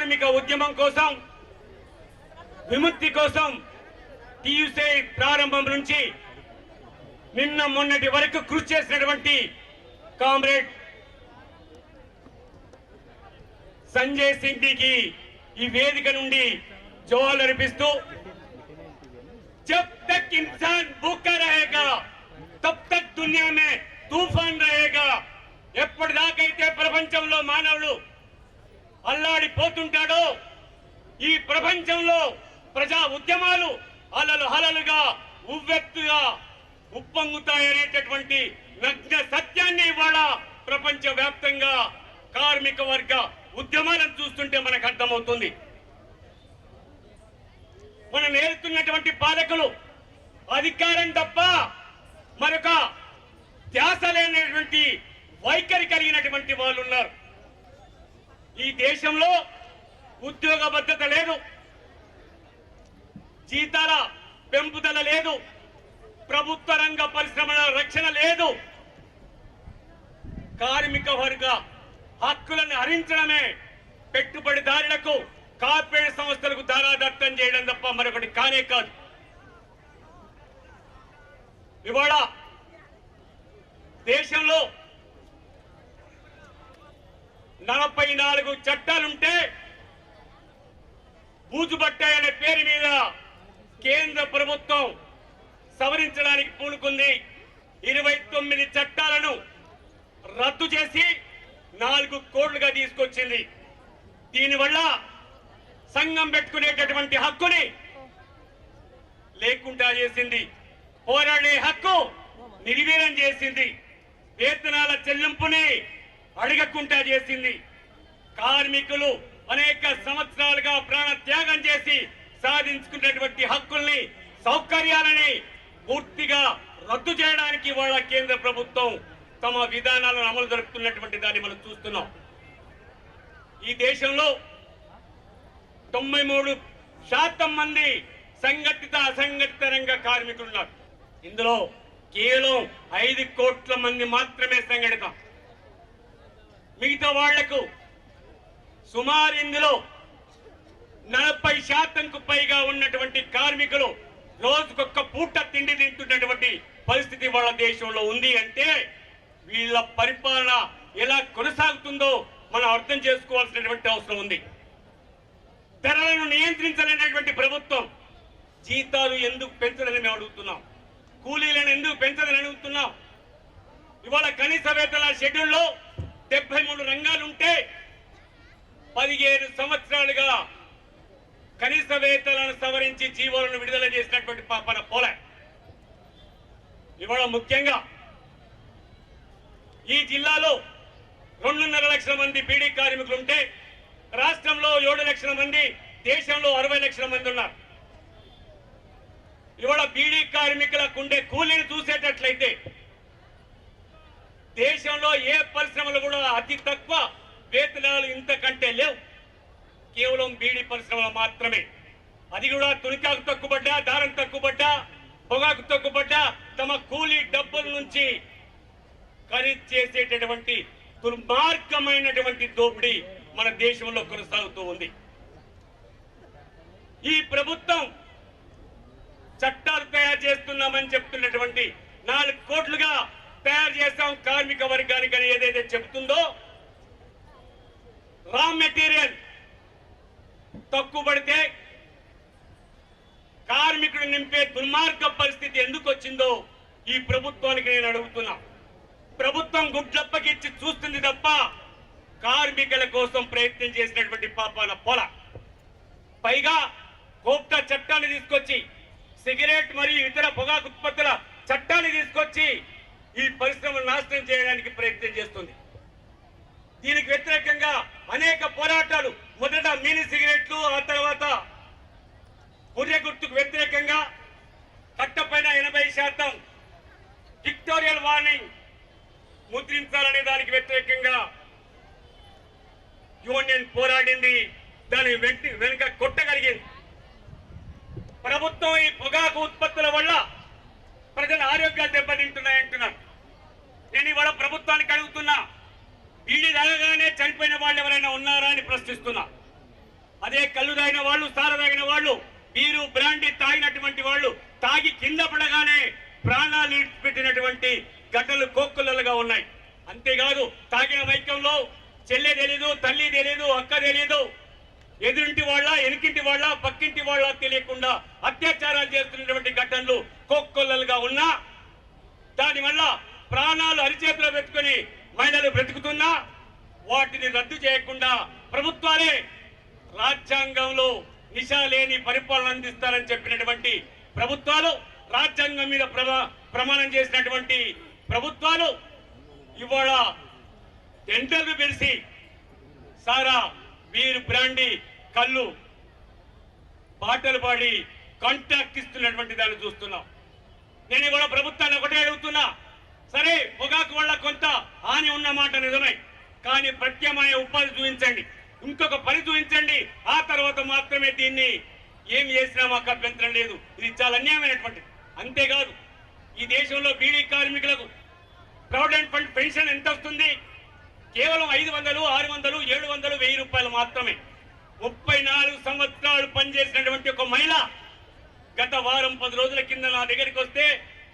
కార్మిక ఉద్యమం కోసం విముక్తి కోసం టీయూసీ ప్రారంభం నుంచి నిన్న మొన్నటి వరకు కృషి చేసినటువంటి కామ్రేడ్ సంజయ్ సింగ్కి ఈ వేదిక నుండి జోహాలు అర్పిస్తూ జబ్ తక్ ఇన్సాన్ భూకా రహేగా తప్ తక్ దునియా మే తుఫాన్ రహేగా. ఎప్పటిదాకైతే ప్రపంచంలో మానవుడు అల్లాడిపోతుంటాడో? ఈ ప్రపంచంలో ప్రజా ఉద్యమాలు అలలు హలలుగా ఉవ్వెత్తుగా ఉప్పొంగుతాయనేటటువంటి నగ్న సత్యాన్ని ఇవాళ ప్రపంచ వ్యాప్తంగా కార్మిక వర్గ ఉద్యమాలను చూస్తుంటే మనకు అర్థమవుతుంది. మనం నేరుతున్నటువంటి పాలకులు అధికారం తప్ప మరొక ధ్యాస లేనటువంటి వైఖరి కలిగినటువంటి వాళ్ళు ఉన్నారు. ఈ దేశంలో ఉద్యోగ భద్రత లేదు జీతాల పెంపుదల లేదు ప్రభుత్వ రంగ పరిశ్రమల రక్షణ లేదు. కార్మిక వర్గ హక్కులను హరించడమే పెట్టుబడిదారులకు కార్పొరేట్ సంస్థలకు ధారాదత్తం చేయడం తప్ప మరొకటి కానే కాదు. ఇవాళ దేశంలో నలభై నాలుగు చట్టాలుంటే బూజుబట్టాయనే పేరు మీద కేంద్ర ప్రభుత్వం సవరించడానికి పూనుకుంది. ఇరవై తొమ్మిది చట్టాలను రద్దు చేసి నాలుగు కోట్లుగా తీసుకొచ్చింది. దీనివల్ల సంఘం పెట్టుకునేటటువంటి హక్కుని లేకుండా చేసింది. పోరాడే హక్కు నిర్వీర్యం చేసింది. వేతనాల చెల్లింపుని అడగకుండా చేసింది. కార్మికులు అనేక సంవత్సరాలుగా ప్రాణ త్యాగం చేసి సాధించుకున్నటువంటి హక్కుల్ని సౌకర్యాలని పూర్తిగా రద్దు చేయడానికి వాళ్ళ కేంద్ర ప్రభుత్వం తమ విధానాలను అమలు జరుపుతున్నటువంటి దాన్ని మనం చూస్తున్నాం. ఈ దేశంలో తొంభై మూడు శాతం మంది సంఘటిత అసంఘటిత రంగ కార్మికులు ఉన్నారు. ఇందులో కేవలం ఐదు కోట్ల మంది మాత్రమే సంఘటితం. మిగతా వాళ్ళకు సుమారు ఇందులో నలభై శాతంకు పైగా ఉన్నటువంటి కార్మికులు రోజుకొక్క పూట తిండి తింటున్నటువంటి పరిస్థితి వాళ్ళ దేశంలో ఉంది అంటే వీళ్ళ పరిపాలన ఎలా కొనసాగుతుందో మనం అర్థం చేసుకోవాల్సినటువంటి అవసరం ఉంది. ధరలను నియంత్రించలేనటువంటి ప్రభుత్వం జీతాలు ఎందుకు పెంచదని మేము అడుగుతున్నాం. కూలీలను ఎందుకు పెంచదని అడుగుతున్నాం. ఇవాళ కనీస వేతన షెడ్యూల్లో డెబ్బై మూడు రంగాలు ఉంటే పదిహేను సంవత్సరాలుగా కనీస వేతనాలను సవరించి జీవోలను విడుదల చేసినటువంటి పాపన పోలే. ఇవాళ ముఖ్యంగా ఈ జిల్లాలో రెండున్నర లక్షల మంది బీడీ కార్మికులు ఉంటే రాష్ట్రంలో ఏడు లక్షల మంది దేశంలో అరవై లక్షల మంది ఉన్నారు. ఇవాళ బీడీ కార్మికులకు ఉండే కూలీని చూసేటట్లయితే దేశంలో ఏ పరిశ్రమలు కూడా అతి తక్కువ వేతనాలు ఇంతకంటే లేవు. కేవలం బీడీ పరిశ్రమలు మాత్రమే. అది కూడా తునికాకు తక్కువబడ్డా దారం తక్కువబడ్డా పొగాకు తక్కువబడ్డా తమ కూలీ డబ్బుల నుంచి ఖరీదు చేసేటటువంటి దుర్మార్గమైనటువంటి దోపిడీ మన దేశంలో కొనసాగుతూ ఉంది. ఈ ప్రభుత్వం చట్టాలు తయారు చేస్తున్నామని చెప్తున్నటువంటి నాలుగు కోట్లుగా తయారు చేస్తాం కార్మిక వర్గానికి అని ఏదైతే చెబుతుందో రా మెటీరియల్ తక్కువ పడితే కార్మికుడు నింపే దుర్మార్గ పరిస్థితి ఎందుకు వచ్చిందో ఈ ప్రభుత్వానికి నేను అడుగుతున్నా. ప్రభుత్వం గుడ్లప్పగిచ్చి చూస్తుంది తప్ప కార్మికుల కోసం ప్రయత్నం చేసినటువంటి పాపాన పొల. పైగా కోప్తా చట్టాన్ని తీసుకొచ్చి సిగరెట్ మరియు ఇతర పొగాకు ఉత్పత్తుల చట్టాన్ని తీసుకొచ్చి ఈ పరిశ్రమను నాశనం చేయడానికి ప్రయత్నం చేస్తుంది. దీనికి వ్యతిరేకంగా అనేక పోరాటాలు మొదట మినీ సిగరెట్లు ఆ తర్వాత పుర్రె గుర్తుకు వ్యతిరేకంగా కట్టపైన ఎనభై శాతం విక్టోరియల్ వార్నింగ్ ముద్రించాలనే దానికి వ్యతిరేకంగా యూనియన్ పోరాడింది. దాని వెంట వెనుక కొట్టగలిగింది. ప్రభుత్వం ఈ పొగాకు ఉత్పత్తుల వల్ల ప్రజల ఆరోగ్యాలు దెబ్బతింటున్నాయంటున్నారు. నేను ఇవాళ ప్రభుత్వానికి అడుగుతున్నా వీడి తాగగానే చనిపోయిన వాళ్ళు ఎవరైనా ఉన్నారా అని ప్రశ్నిస్తున్నా. అదే కళ్ళు తాగిన వాళ్ళు సార తాగిన వాళ్ళు బీరు బ్రాండీ తాగినటువంటి వాళ్ళు తాగి కింద పడగానే ప్రాణాలు పెట్టినటువంటి గడ్డలు కోక్కులలుగా ఉన్నాయి. అంతేకాదు తాగిన మైకంలో చెల్లె తెలీదు తల్లి తెలీదు అక్క తెలీదు ఎదురింటి వాళ్ళ ఎనికింటి వాళ్ళ పక్కింటి వాళ్ళ తెలియకుండా అత్యాచారాలు చేస్తున్నటువంటి ఘటనలు కోక్కొల్లలుగా ఉన్నా దానివల్ల ప్రాణాలు అరిచేతిలో పెట్టుకొని మహిళలు బ్రతుకుతున్నా వాటిని రద్దు చేయకుండా ప్రభుత్వాలే రాజ్యాంగంలో నిశా లేని పరిపాలన అందిస్తారని చెప్పినటువంటి ప్రభుత్వాలు రాజ్యాంగం మీద ప్రమాణం చేసినటువంటి ప్రభుత్వాలు ఇవాళ టెండర్లు పిలిచి సారా వీరు బ్రాండి కళ్ళు పాటలు పాడి కాంట్రాక్ట్ ఇస్తున్నటువంటి దాన్ని చూస్తున్నాం. నేను ఇవాళ ప్రభుత్వాన్ని ఒకటే అడుగుతున్నా. సరే పొగాకు వల్ల కొంత హాని ఉన్న మాట నిజమే కానీ ప్రత్యామ్నాయ ఉపాధి చూపించండి. ఇంకొక పని చూపించండి. ఆ తర్వాత మాత్రమే దీన్ని ఏం చేసినా మాకు అభ్యంతరం లేదు. ఇది చాలా అన్యాయమైనటువంటిది. అంతేకాదు ఈ దేశంలో బీడీ కార్మికులకు ప్రావిడెంట్ ఫండ్ పెన్షన్ ఎంత వస్తుంది? కేవలం ఐదు వందలు ఆరు వందలు ఏడు వందలు వెయ్యి రూపాయలు మాత్రమే. ముప్పై నాలుగు సంవత్సరాలు పనిచేసినటువంటి ఒక మహిళ గత వారం పది రోజుల కింద నా దగ్గరికి వస్తే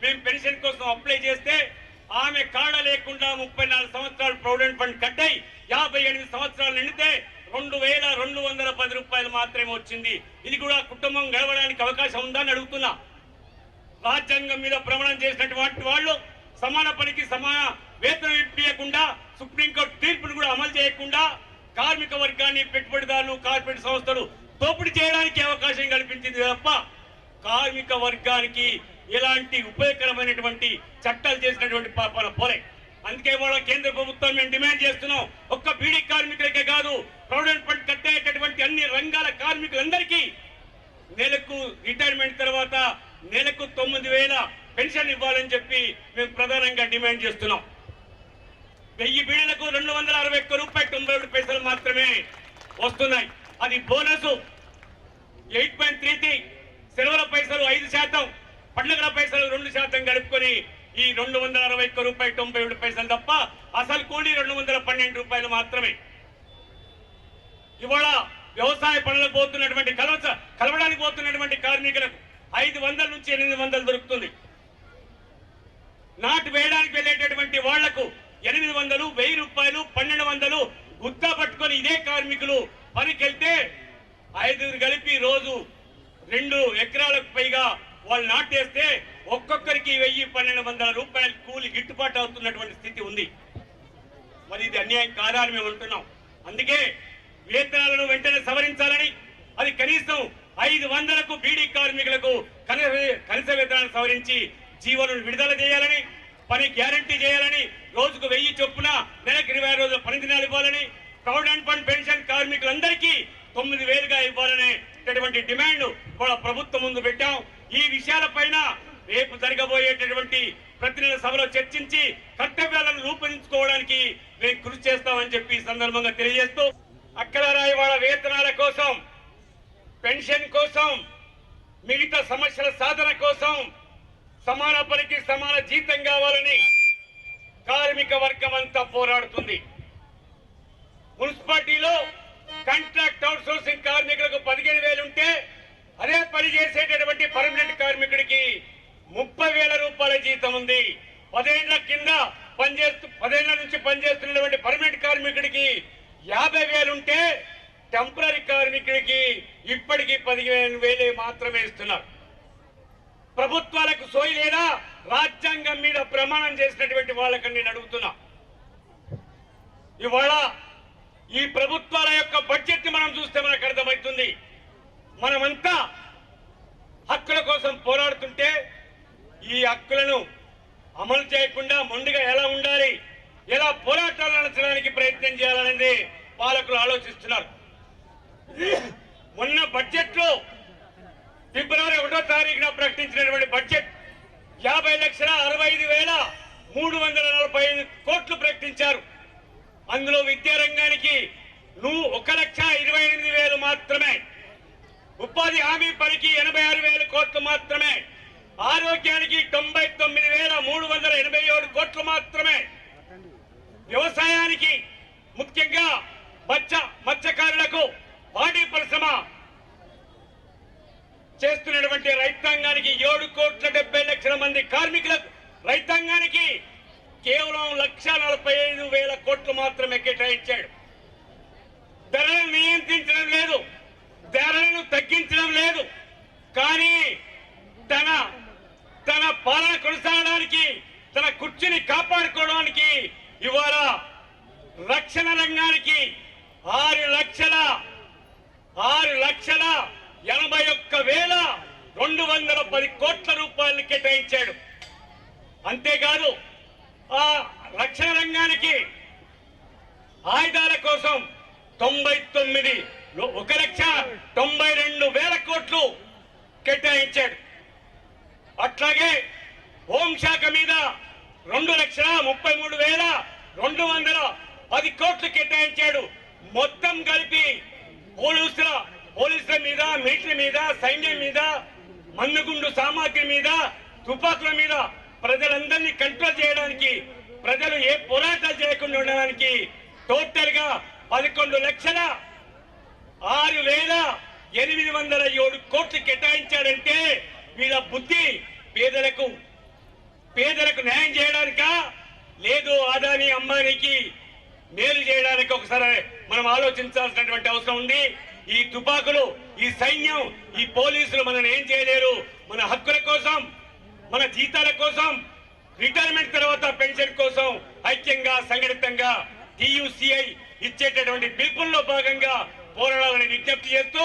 మేము పెన్షన్ కోసం అప్లై చేస్తే ఆమె కాడ లేకుండా ముప్పై నాలుగు సంవత్సరాలు ప్రొవిడెంట్ ఫండ్ కట్టాయి యాభై ఎనిమిది సంవత్సరాలు నిండితే రెండు వేల రెండు వందల పది రూపాయలు మాత్రమే వచ్చింది. ఇది కూడా కుటుంబం గడవడానికి అవకాశం ఉందా అని అడుగుతున్నా. రాజ్యాంగం మీద భ్రమణం చేసినటువంటి వాళ్ళు సమాన పనికి సమాన వేతనం ఇప్పించకుండా సుప్రీంకోర్టు తీర్పును కూడా అమలు చేయకుండా కార్మిక వర్గాన్ని పెట్టుబడిదారులు కార్పొరేట్ సంస్థలు దోపిడీ చేయడానికి అవకాశం కల్పించింది తప్ప కార్మిక వర్గానికి ఎలాంటి ఉపయోగకరమైనటువంటి చట్టాలు చేసినటువంటి పాపాల పోలే. అందుకే వాళ్ళ కేంద్ర ప్రభుత్వం మేము డిమాండ్ చేస్తున్నాం. ఒక్క బీడీ కార్మికులకే కాదు ప్రొవిడెంట్ ఫండ్ కట్టేటటువంటి అన్ని రంగాల కార్మికులందరికీ నెలకు రిటైర్మెంట్ తర్వాత నెలకు తొమ్మిది వేల పెన్షన్ ఇవ్వాలని చెప్పి మేము ప్రధానంగా డిమాండ్ చేస్తున్నాం. వెయ్యి బీడలకు రెండు వందల అరవై ఒక్క రూపాయి తొంభై ఒకటి పైసలు మాత్రమే వస్తున్నాయి. అది bonus. Eight point three three సెలవుల పైసలు ఐదు శాతం పండుగల పైసలు రెండు శాతం కలుపుకొని ఈ రెండు వందల అరవై ఒక్క రూపాయలు తొంభై ఏడు పైసలు తప్ప అసలు కూలి రెండు వందల పన్నెండు రూపాయలు మాత్రమే. ఇవాళ వ్యవసాయ పనులకు పోతున్నటువంటి కలవ కలవడానికి పోతున్నటువంటి కార్మికులకు ఐదు వందల నుంచి ఎనిమిది వందలు దొరుకుతుంది. నాటు వేయడానికి వెళ్ళేటటువంటి వాళ్ళకు ఎనిమిది వందలు వెయ్యి రూపాయలు పన్నెండు వందలు గుత్తా పట్టుకొని ఇదే కార్మికులు పనికెళ్తే ఐదుగురు కలిపి రోజు రెండు ఎకరాలకు పైగా వాళ్ళు నాటేస్తే ఒక్కొక్కరికి వెయ్యి పన్నెండు వందల రూపాయలు కూలి గిట్టుబాటు అవుతున్నటువంటి స్థితి ఉంది. మరి ఇది అన్యాయం కాదని మేము అంటున్నాం. అందుకే వేతనాలను వెంటనే సవరించాలని అది కనీసం ఐదు వందలకు బీడీ కార్మికులకు కనీస కనీస సవరించి జీవనం విడుదల చేయాలని పని గ్యారంటీ చేయాలని రోజుకు వెయ్యి చొప్పున నెలకు ఇరవై రోజుల పని దినాలు ఇవ్వాలని ప్రొవిడెంట్ ఫండ్ పెన్షన్ కార్మికులందరికీ తొమ్మిది వేలుగా ఇవ్వాలనేటటువంటి డిమాండ్ కూడా ప్రభుత్వం ముందు పెట్టాం. ఈ విషయాలపైన రేపు జరగబోయేటటువంటి ప్రతి నెల సభలో చర్చించి కర్తవ్యాలను రూపొందించుకోవడానికి మేము కృషి చేస్తామని చెప్పి సందర్భంగా తెలియజేస్తూ అక్కలారాయి వాళ్ళ వేతనాల కోసం పెన్షన్ కోసం మిగతా సమస్యల సాధన కోసం సమాన పనికి సమాన జీతం కావాలని కార్మిక వర్గం అంతా పోరాడుతుంది. మున్సిపాలిటీలో కాంట్రాక్ట్ అవుట్సోర్సింగ్ కార్మికులకు పదిహేను వేలు ఉంటే అదే పని చేసేటటువంటి పర్మనెంట్ కార్మికుడికి ముప్పై వేల రూపాయల జీతం ఉంది. పదేళ్ళ కింద పనిచేస్తూ పదేళ్ళ నుంచి పనిచేస్తున్నటువంటి పర్మనెంట్ కార్మికుడికి యాభై వేలు ఉంటే టెంపరీ కార్మికుడికి ఇప్పటికీ పదిహేను వేలే మాత్రమే ఇస్తున్నారు. ప్రభుత్వాలకు సోయి లేదా? రాజ్యాంగం మీద ప్రమాణం చేసినటువంటి వాళ్ళకని నేను అడుగుతున్నా. ఇవాళ ఈ ప్రభుత్వాల యొక్క బడ్జెట్ని మనం చూస్తే మనకు అర్థమవుతుంది. మనమంతా హక్కుల కోసం పోరాడుతుంటే ఈ హక్కులను అమలు చేయకుండా మొండిగా ఎలా ఉండాలి? ఎలా పోరాటాలు నడచడానికి ప్రయత్నం చేయాలనేది పాలకులు ఆలోచిస్తున్నారు. మొన్న బడ్జెట్లో ఫిబ్రవరి ఒకటో తారీఖున ప్రకటించినటువంటి బడ్జెట్ యాభై లక్షల అరవై ఐదు వేల మూడు వందల నలభై ఐదు కోట్లు ప్రకటించారు. అందులో విద్యారంగానికి నువ్వు ఒక లక్ష ఇరవై ఎనిమిది వేలు మాత్రమే. ఉపాధి హామీ పనికి ఎనభై ఆరు వేల కోట్లు మాత్రమే. ఆరోగ్యానికి తొంభై తొమ్మిది వేల మూడు వందల ఎనభై ఏడు కోట్లు మాత్రమే. వ్యవసాయానికి ముఖ్యంగా మత్స్య మత్స్యకారులకు పాడి పరిశ్రమ చేస్తున్నటువంటి రైతాంగానికి ఏడు కోట్ల డెబ్బై లక్షల మంది కార్మికులకు రైతాంగానికి కేవలం లక్ష నలభై ఐదు వేల కోట్లు మాత్రమే కేటాయించాడు. ధరలను నియంత్రించడం లేదు. ధరలను తగ్గించడం లేదు. కానీ తన తన పాలన కొనసాగడానికి తన కుర్చీని కాపాడుకోవడానికి ఇవాళ రక్షణ రంగానికి ఆరు లక్షల ఆరు లక్షల ఎనభై ఒక్క వేల రెండు వందల పది కోట్ల రూపాయలు కేటాయించాడు అంతేకాదు ఆ రక్షణ రంగానికి ఆయుధాల కోసం తొంభై తొమ్మిది ఒక లక్ష తొంభై రెండు వేల కోట్లు కేటాయించాడు. అట్లాగే హోంశాఖ మీద రెండు లక్షల ముప్పై మూడు వేల రెండు వందల పది కోట్లు కేటాయించాడు. మొత్తం కలిపి పోలీసుల పోలీసుల మీద మిలిటరీ మీద సైన్యం మీద మందుగుండు సామాగ్రి మీద తుపాకుల మీద ప్రజలందరినీ కంట్రోల్ చేయడానికి ప్రజలు ఏ పోరాటాలు చేయకుండా ఉండడానికి టోటల్గా పదకొండు లక్షల ఆరు వేల ఎనిమిది వందల ఏడు కోట్లు కేటాయించాడంటే వీళ్ళ బుద్ధి పేదలకు పేదలకు న్యాయం చేయడానికా లేదు ఆదాని అంబానీకి మేలు చేయడానికి ఒకసారి మనం ఆలోచించాల్సినటువంటి అవసరం ఉంది. ఈ తుపాకులు ఈ సైన్యం ఈ పోలీసులు మనల్ని ఏం చేయలేరు. మన హక్కుల కోసం మన జీతాల కోసం రిటైర్మెంట్ తర్వాత పెన్షన్ కోసం ఐక్యంగా సంఘటితంగా టీయూసీఐ ఇచ్చేటటువంటి పిలుపుల్లో భాగంగా పోరాడాలని విజ్ఞప్తి చేస్తూ